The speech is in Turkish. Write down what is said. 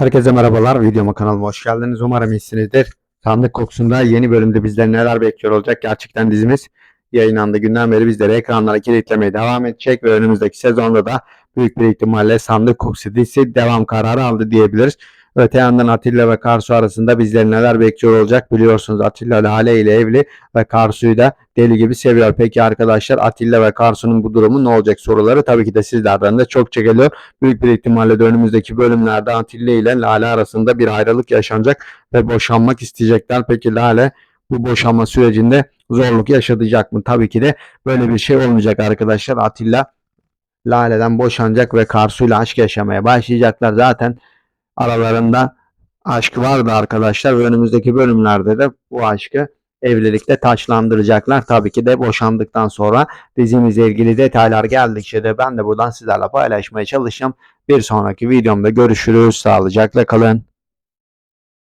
Herkese merhabalar. Videoma kanalıma hoş geldiniz. Umarım iyisinizdir. Sandık kokusunda yeni bölümde bizden neler bekliyor olacak? Gerçekten dizimiz yayınlandığı günden beri bizleri ekranlara kilitlemeye devam edecek ve önümüzdeki sezonda da büyük bir ihtimalle sandık kokusu dizisi devam kararı aldı diyebiliriz. Öte yandan Atilla ve Karsu arasında bizleri neler bekliyor olacak biliyorsunuz Atilla Lale ile evli ve Karsu'yu da deli gibi seviyor. Peki arkadaşlar Atilla ve Karsu'nun bu durumu ne olacak soruları tabii ki de sizlerden de çok geliyor. Büyük bir ihtimalle de önümüzdeki bölümlerde Atilla ile Lale arasında bir ayrılık yaşanacak ve boşanmak isteyecekler. Peki Lale bu boşanma sürecinde zorluk yaşatacak mı? Tabii ki de böyle bir şey olmayacak arkadaşlar. Atilla Lale'den boşanacak ve Karsu'yla aşk yaşamaya başlayacaklar. Zaten aralarında aşk vardı arkadaşlar önümüzdeki bölümlerde de bu aşkı evlilikte taçlandıracaklar. Tabii ki de boşandıktan sonra dizimizle ilgili detaylar geldikçe de ben de buradan sizlerle paylaşmaya çalışacağım. Bir sonraki videomda görüşürüz. Sağlıcakla kalın.